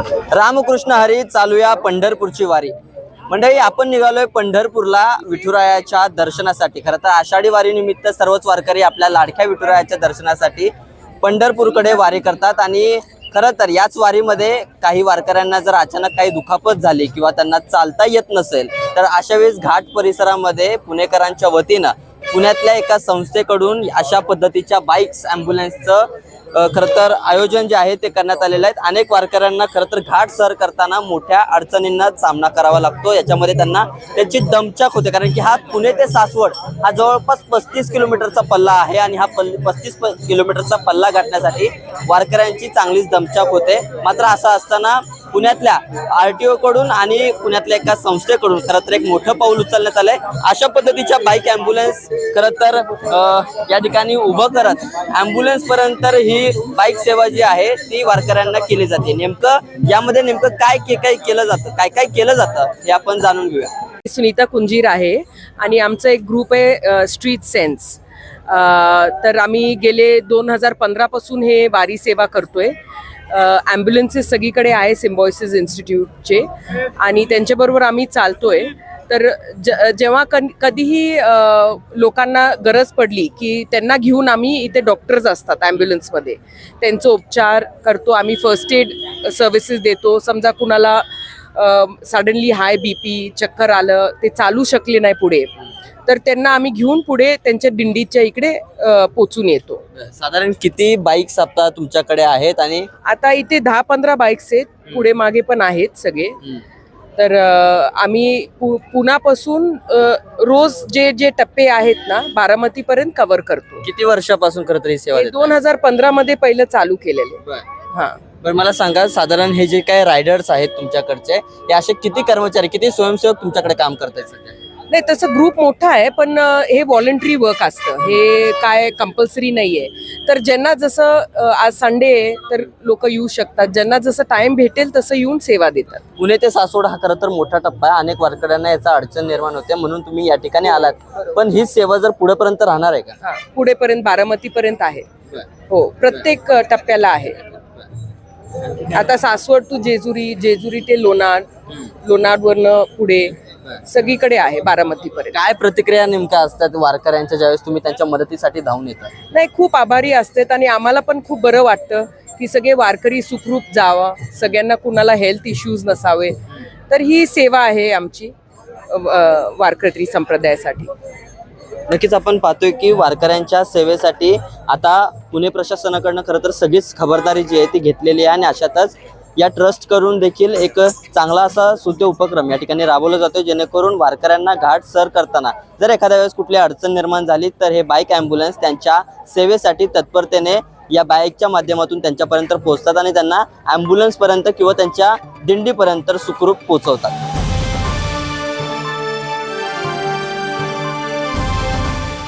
रामकृष्ण हरी चालूया पंढरपूरची वारी. मंडळी आपण निघालोय पंढरपूरला विठुरायाच्या दर्शनासाठी. खरं तर आषाढी वारीनिमित्त सर्वच वारकरी आपल्या लाडक्या विठुरायाच्या दर्शनासाठी पंढरपूरकडे वारी करतात आणि खरं तर याच वारीमध्ये काही वारकऱ्यांना जर अचानक काही दुखापत झाली किंवा त्यांना चालता येत नसेल तर अशा वेळेस घाट परिसरामध्ये पुणेकरांच्या वतीनं पुण्यातल्या एका संस्थेकडून अशा पद्धतीच्या बाईक्स ॲम्ब्युलन्सचं खरं तर आयोजन जे आहे ते करण्यात आलेलं आहे अनेक वारकऱ्यांना खरं तर घाट सर करताना मोठ्या अडचणींना सामना करावा लागतो. याच्यामध्ये त्यांना त्यांची दमचाक होते. कारण की हा पुणे ते सासवड हा जवळपास पस्तीस किलोमीटरचा पल्ला आहे आणि हा पल्ल पस्तीस प- किलोमीटरचा पल्ला गाठण्यासाठी वारकऱ्यांची चांगलीच दमचाक होते. मात्र असं असताना पुण्यातल्या आर टी ओकडून आणि पुण्यातल्या एका संस्थेकडून खरं तर एक मोठं पाऊल उचलण्यात आलंय. अशा पद्धतीच्या बाईक अँब्युलन्स खरं तर या ठिकाणी उभं करत अँब्युलन्स पर्यंत ही बाईक सेवा जी आहे ती वारकऱ्यांना केली जाते. नेमकं यामध्ये नेमकं काय के- काय केलं जातं? काय काय केलं जातं? हे आपण जाणून घेऊया. सुनीता कुंजीर आहे आणि आमचा एक ग्रुप आहे स्ट्रीट सेन्स तर आम्ही गेले दोन हजार पंधरापासून हे वारी सेवा करतोय. ॲम्ब्युलन्सेस सगळीकडे आहे सिम्बॉयसिस इन्स्टिट्यूटचे आणि त्यांच्याबरोबर आम्ही चालतोय. तर ज जेव्हा कन कधीही लोकांना गरज पडली की त्यांना घेऊन आम्ही इथे डॉक्टर्स असतात ॲम्ब्युलन्समध्ये त्यांचं उपचार करतो आम्ही फर्स्ट एड सर्व्हिसेस देतो. समजा कुणाला सडनली हाय बी पी चक्कर आलं ते चालू शकले नाही पुढे तर त्यांना आम्ही घेऊन पुढे त्यांच्या दिंडीच्या इकडे पोचून येतो. साधारण किती बाईक्स आता तुमच्याकडे आहेत आणि? आता इथे दहा पंधरा बाईक्स आहेत. पुढे मागे पण आहेत सगळे. तर आम्ही पु पुण्यापासून रोज जे जे टप्पे आहेत ना बारामतीपर्यंत कव्हर करतो. किती वर्षापासून खरं तर ही सेवा? दोन हजार पंधरा मध्ये पहिलं चालू केलेले हा. मला सांगा साधारण हे जे काही रायडर्स आहेत तुमच्याकडचे हे असे किती कर्मचारी किती स्वयंसेवक तुमच्याकडे काम करतायत सध्या? नाही तसं ग्रुप मोठा आहे पण हे व्हॉलंटरी वर्क असतं. हे काय कंपल्सरी नाही आहे तर ज्यांना जसं आज संडे आहे तर लोक येऊ शकतात. ज्यांना जसं टाइम भेटेल तसं येऊन सेवा देतात. पुणे ते सासवड हा खरं तर मोठा टप्पा आहे. अनेक वारकऱ्यांना याचा अडचण निर्माण होते म्हणून तुम्ही या ठिकाणी आलात. पण ही सेवा जर पुढेपर्यंत राहणार आहे का? पुढेपर्यंत बारामतीपर्यंत आहे. हो प्रत्येक टप्प्याला आहे. आता सासवड टू जेजुरी जेजुरी ते लोणाड लोणाडवरनं पुढे सगळीकडे आहे बारामतीपर्यंत. काय प्रतिक्रिया नेमक्या असतात वारकऱ्यांच्या ज्यावेळेस तुम्ही त्यांच्या मदतीसाठी धावून येतात? नाही खूप आभारी असतात आणि आम्हाला पण खूप बरं वाटतं की सगळे वारकरी सुखरूप जावं सगळ्यांना कुणाला हेल्थ इश्यूज नसावे. तर ही सेवा आहे आमची वारकरी संप्रदायासाठी. नक्कीच आपण पाहतोय की वारकऱ्यांच्या सेवेसाठी आता पुणे प्रशासनाकडनं खरं तर सगळीच खबरदारी जी आहे ती घेतलेली आहे आणि अशातच या ट्रस्ट करून देखील एक चांगला असा सुद्धा उपक्रम या ठिकाणी राबवला जातो जेणेकरून वारकऱ्यांना घाट सर करताना जर एखाद्या वेळेस कुठली अडचण निर्माण झाली तर हे बाईक ॲम्ब्युलन्स त्यांच्या सेवेसाठी तत्परतेने या बाईकच्या माध्यमातून त्यांच्यापर्यंत पोहोचतात आणि त्यांना ॲम्ब्युलन्सपर्यंत किंवा त्यांच्या दिंडीपर्यंत सुखरूप पोहोचवतात.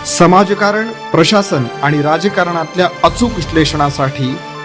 समाजकारण प्रशासन आणि राजकारणातल्या अचूक विश्लेषणासाठी